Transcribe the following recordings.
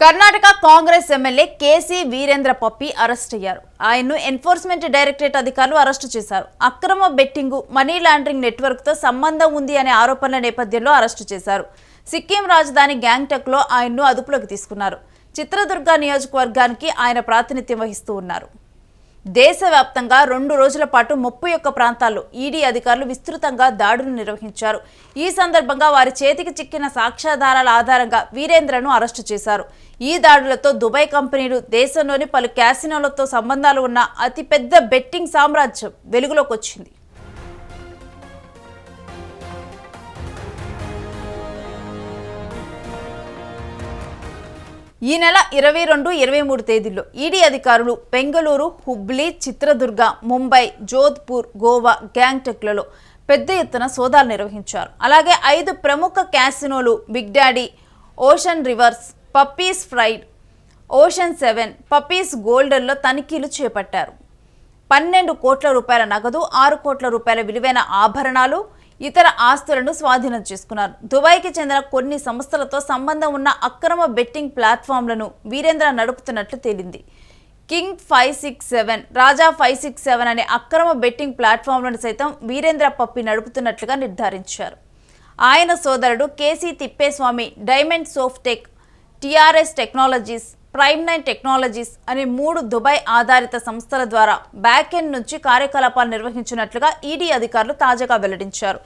Karnataka Congress MLA KC Veerendra Puppy arrest అయ్యారు. ఆయన్ను enforcement directorate అధికారులు అరెస్టు చేశారు. అక్రమ బెట్టింగ్ మనీ లాండరింగ్ నెట్వర్క్తో సంబంధం ఉంది అనే ఆరోపణల నేపథ్యంలో అరెస్టు చేశారు. సిక్కిం రాజధాని గ్యాంగ్టక్లో ఆయన్ను అదుపులోకి తీసుకున్నారు. చిత్రదుర్గ నియోజకవర్గానికి ఆయన ప్రాతినిధ్యం వహిస్తూ ఉన్నారు. దేశవ్యాప్తంగా రెండు రోజుల పాటు ముప్పై ఒక్క ప్రాంతాల్లో ఈడీ అధికారులు విస్తృతంగా దాడులు నిర్వహించారు. ఈ సందర్భంగా వారి చేతికి చిక్కిన సాక్ష్యాధారాల ఆధారంగా వీరేంద్రను అరెస్టు చేశారు. ఈ దాడులతో దుబాయ్ కంపెనీలు దేశంలోని పలు క్యాసినోలతో సంబంధాలు ఉన్న అతిపెద్ద బెట్టింగ్ సామ్రాజ్యం వెలుగులోకి వచ్చింది. ఈ నెల ఇరవై రెండు ఇరవై మూడు తేదీల్లో ఈడీ అధికారులు బెంగళూరు హుబ్లీ చిత్రదుర్గ ముంబై జోధ్పూర్ గోవా గ్యాంగ్టక్లలో పెద్ద ఎత్తున సోదాలు నిర్వహించారు. అలాగే ఐదు ప్రముఖ క్యాసినోలు Big Daddy Ocean Rivers Puppy's Pride Ocean Seven Puppy's గోల్డెన్లో తనిఖీలు చేపట్టారు. పన్నెండు కోట్ల రూపాయల నగదు ఆరు కోట్ల రూపాయల విలువైన ఆభరణాలు ఇతర ఆస్తులను స్వాధీనం చేసుకున్నారు. దుబాయ్కి చెందిన కొన్ని సంస్థలతో సంబంధం ఉన్న అక్రమ బెట్టింగ్ ప్లాట్ఫామ్లను వీరేంద్ర నడుపుతున్నట్లు తేలింది. King five six seven Raja five six seven అనే అక్రమ బెట్టింగ్ ప్లాట్ఫామ్లను సైతం వీరేంద్ర పప్పి నడుపుతున్నట్లుగా నిర్ధారించారు. ఆయన సోదరుడు KC Thippeswamy Diamond Softech TRS Technologies Prime Nine Technologies అనే మూడు దుబాయ్ ఆధారిత సంస్థల ద్వారా బ్యాక్ ఎండ్ నుంచి కార్యకలాపాలు నిర్వహించినట్లుగా ఈడీ అధికారులు తాజాగా వెల్లడించారు.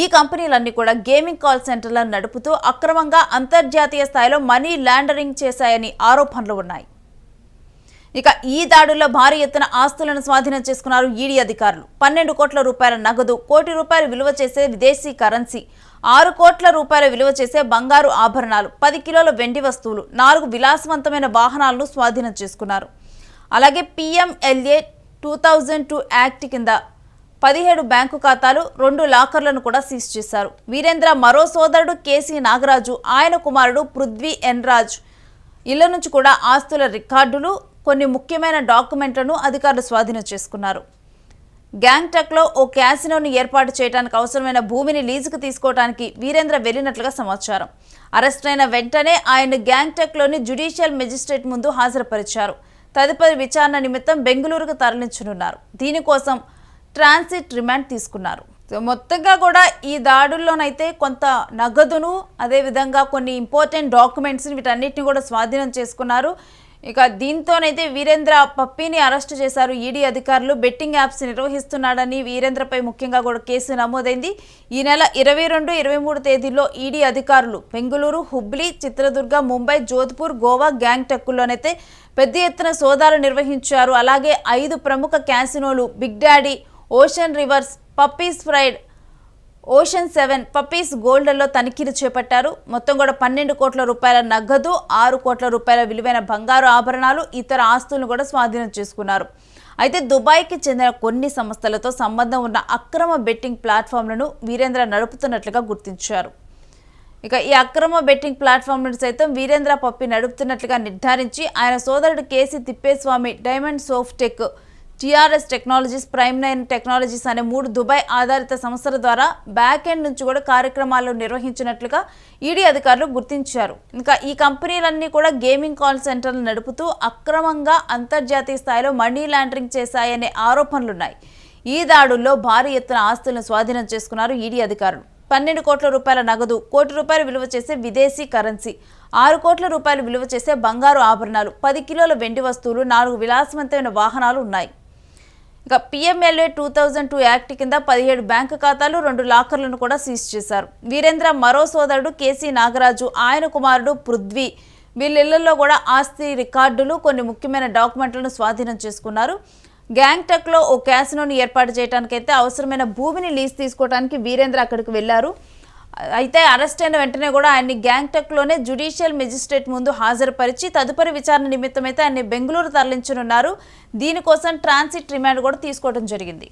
ఈ కంపెనీలన్నీ కూడా గేమింగ్ కాల్ సెంటర్లను నడుపుతూ అక్రమంగా అంతర్జాతీయ స్థాయిలో మనీ లాండరింగ్ చేశాయని ఆరోపణలు ఉన్నాయి. ఇక ఈ దాడుల్లో భారీ ఎత్తున ఆస్తులను స్వాధీనం చేసుకున్నారు ఈడీ అధికారులు. పన్నెండు కోట్ల రూపాయల నగదు కోటి రూపాయలు విలువ చేసే విదేశీ కరెన్సీ ఆరు కోట్ల రూపాయల విలువ చేసే బంగారు ఆభరణాలు పది కిలోల వెండి వస్తువులు నాలుగు విలాసవంతమైన వాహనాలను స్వాధీనం చేసుకున్నారు. అలాగే PMLA two thousand two act కింద పదిహేడు బ్యాంకు ఖాతాలు రెండు లాకర్లను కూడా సీజ్ చేశారు. వీరేంద్ర మరో సోదరుడు కేసీ నాగరాజు ఆయన కుమారుడు పృథ్వీ ఎన్ రాజ్. ఇళ్ళ నుంచి కూడా ఆస్తుల రికార్డులు కొన్ని ముఖ్యమైన డాక్యుమెంట్లను అధికారులు స్వాధీనం చేసుకున్నారు. గ్యాంగ్టక్లో ఓ క్యాసినోను ఏర్పాటు చేయడానికి అవసరమైన భూమిని లీజుకు తీసుకోవడానికి వీరేంద్ర వెళ్ళినట్లుగా సమాచారం. అరెస్ట్ అయిన వెంటనే ఆయన గ్యాంగ్టక్లోని జ్యుడిషియల్ మెజిస్ట్రేట్ ముందు హాజరుపరిచారు. తదుపరి విచారణ నిమిత్తం బెంగళూరుకు తరలించనున్నారు. దీనికోసం ట్రాన్సిట్ రిమాండ్ తీసుకున్నారు. మొత్తంగా కూడా ఈ దాడుల్లోనైతే కొంత నగదును అదేవిధంగా కొన్ని ఇంపార్టెంట్ డాక్యుమెంట్స్ని వీటన్నిటిని కూడా స్వాధీనం చేసుకున్నారు. ఇక దీంతోనైతే వీరేంద్ర పప్పిని అరెస్టు చేశారు ఈడీ అధికారులు. బెట్టింగ్ యాప్స్ నిర్వహిస్తున్నాడని వీరేంద్రపై ముఖ్యంగా కూడా కేసు నమోదైంది. ఈ నెల ఇరవై రెండు ఇరవై మూడు తేదీల్లో ఈడీ అధికారులు బెంగళూరు హుబ్లీ చిత్రదుర్గ ముంబై జోధ్పూర్ గోవా గ్యాంగ్టక్కుల్లోనైతే పెద్ద ఎత్తున సోదాలు నిర్వహించారు. అలాగే ఐదు ప్రముఖ క్యాసినోలు Big Daddy Ocean Rivers Puppy's Pride Ocean Seven Puppy's గోల్డ్లో తనిఖీలు చేపట్టారు. మొత్తం కూడా పన్నెండు కోట్ల రూపాయల నగదు ఆరు కోట్ల రూపాయల విలువైన బంగారు ఆభరణాలు ఇతర ఆస్తులను కూడా స్వాధీనం చేసుకున్నారు. అయితే దుబాయ్కి చెందిన కొన్ని సంస్థలతో సంబంధం ఉన్న అక్రమ బెట్టింగ్ ప్లాట్ఫామ్లను వీరేంద్ర నడుపుతున్నట్లుగా గుర్తించారు. ఇక ఈ అక్రమ బెట్టింగ్ ప్లాట్ఫామ్లను సైతం వీరేంద్ర పప్పి నడుపుతున్నట్లుగా నిర్ధారించి ఆయన సోదరుడు KC Thippeswamy Diamond Softech TRS Technologies Prime Nine Technologies అనే మూడు దుబాయ్ ఆధారిత సంస్థల ద్వారా బ్యాక్ ఎండ్ నుంచి కూడా కార్యక్రమాలు నిర్వహించినట్లుగా ఈడీ అధికారులు గుర్తించారు. ఇంకా ఈ కంపెనీలన్నీ కూడా గేమింగ్ కాల్ సెంటర్లు నడుపుతూ అక్రమంగా అంతర్జాతీయ స్థాయిలో మనీ లాండరింగ్ చేశాయనే ఆరోపణలున్నాయి. ఈ దాడుల్లో భారీ ఎత్తున ఆస్తులను స్వాధీనం చేసుకున్నారు ఈడీ అధికారులు. పన్నెండు కోట్ల రూపాయల నగదు కోటి రూపాయలు విలువ చేసే విదేశీ కరెన్సీ ఆరు కోట్ల రూపాయలు విలువ చేసే బంగారు ఆభరణాలు పది కిలోల వెండి వస్తువులు నాలుగు విలాసవంతమైన వాహనాలు ఉన్నాయి. ఇక PMLA two thousand two act కింద పదిహేడు బ్యాంకు ఖాతాలు రెండు లాకర్లను కూడా సీజ్ చేశారు. వీరేంద్ర మరో సోదరుడు కేసీ నాగరాజు ఆయన కుమారుడు పృథ్వీ వీళ్ళిళ్ళలో కూడా ఆస్తి రికార్డులు కొన్ని ముఖ్యమైన డాక్యుమెంట్లను స్వాధీనం చేసుకున్నారు. గ్యాంగ్టక్లో ఓ క్యాసినోని ఏర్పాటు చేయడానికైతే అవసరమైన భూమిని లీజ్ తీసుకోవడానికి వీరేంద్ర అక్కడికి వెళ్ళారు అయితే అరెస్ట్ అయిన వెంటనే కూడా ఆయన్ని గ్యాంగ్టక్లోనే జ్యుడిషియల్ మెజిస్ట్రేట్ ముందు హాజరుపరిచి తదుపరి విచారణ నిమిత్తం అయితే ఆయన్ని బెంగళూరు తరలించనున్నారు. దీనికోసం ట్రాన్సిట్ రిమాండ్ కూడా తీసుకోవడం జరిగింది.